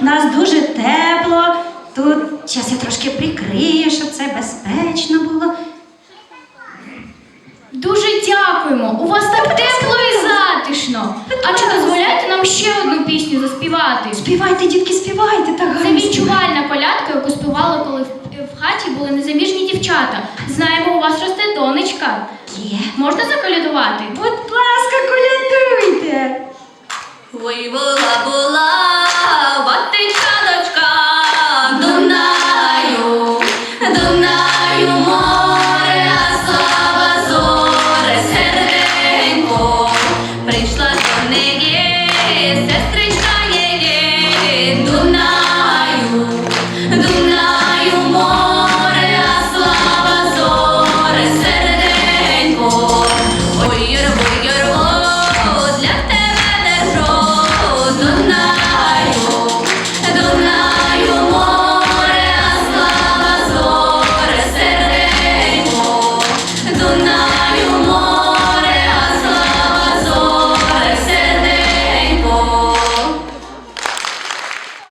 У нас дуже тепло. Тут зараз я трошки прикрию, щоб це безпечно було. Дуже дякуємо. У вас так тепло і затишно. А чи дозволяєте нам ще одну пісню заспівати? Співайте, дітки, співайте, так гарно. Це відчувальна колядка, яку співали, коли в, в хаті були незаміжні дівчата. Знаємо, у вас росте донечка. Є. Можна заколядувати? Будь ласка, колядуйте. Ой, була, була, Дунаю море,